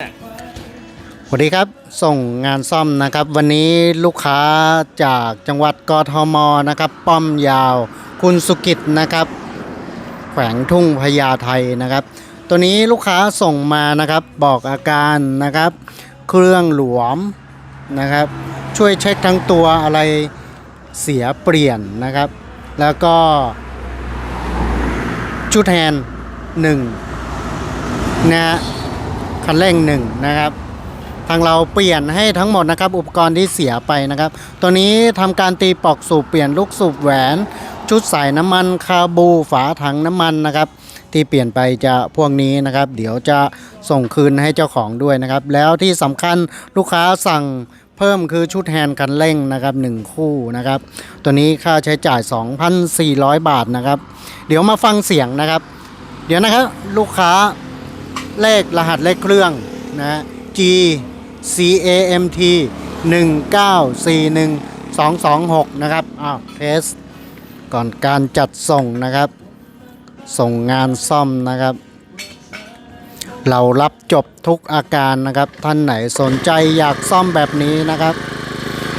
สวัสดีครับส่งงานซ่อมนะครับ วันนี้ลูกค้าจากจังหวัดกทมนะครับ ป้อมยาว คุณสุกิจนะครับ แขวงทุ่งพญาไทนะครับ ตัวนี้ลูกค้าส่งมานะครับ บอกอาการนะครับ เครื่องหลวมนะครับ ช่วยเช็คทั้งตัวอะไรเสียเปลี่ยนนะครับ แล้วก็ชุดแฮนด์หนึ่งนะฮะ คันเร่งหนึ่งนะครับ ทางเราเปลี่ยนให้ทั้งหมดนะครับ อุปกรณ์ที่เสียไปนะครับ ตัวนี้ทำการตีปอกสูบเปลี่ยนลูกสูบแหวน ชุดใส่น้ำมันคาบูฝาถังน้ำมันนะครับ ที่เปลี่ยนไปจะพวกนี้นะครับ เดี๋ยวจะส่งคืนให้เจ้าของด้วยนะครับ แล้วที่สำคัญลูกค้าสั่งเพิ่มคือชุดแฮนด์คันเร่งนะครับหนึ่งคู่นะครับ ตัวนี้ค่าใช้จ่าย 2,400 บาทนะครับ เดี๋ยวมาฟังเสียงนะครับ เดี๋ยวนะครับลูกค้า เลขรหัสเลขเครื่องนะ G C A M T 1941 226 นะครับ อ้าวเทส ก่อนการจัดส่งนะครับ ส่งงานซ่อมนะครับ เรารับจบทุกอาการนะครับ ท่านไหนสนใจอยากซ่อมแบบนี้นะครับ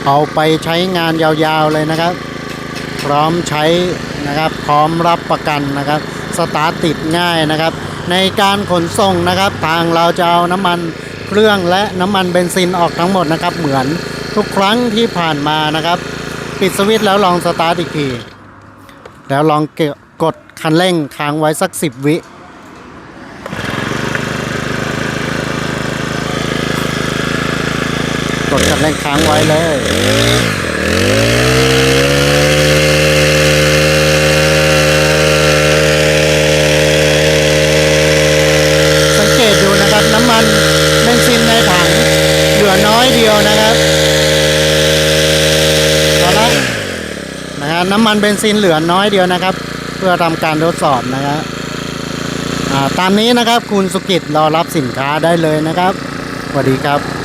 เอาไปใช้งานยาวๆเลยนะครับ พร้อมใช้นะครับ พร้อมรับประกันนะครับ สตาร์ทติดง่ายนะครับ ในการขนส่งนะครับทางเราจะเอาน้ำมันเครื่องและน้ำมันเบนซินออกทั้งหมดนะครับ เหมือนทุกครั้งที่ผ่านมานะครับ ปิดสวิตช์แล้วลองสตาร์ทอีกที แล้วลองเกกดคันเร่งค้างไว้สัก 10 วิกดคันเร่งค้างไว้เลย สังเกตดูนะครับ น้ำมันเบนซินในถังเหลือน้อยเดียวนะครับเอาละ น้ำมันเบนซินเหลือน้อยเดียวนะครับ เพื่อทำการทดสอบนะครับอ่าตามนี้นะครับคุณสุกิตรอรับสินค้าได้เลยนะครับสวัสดีครับ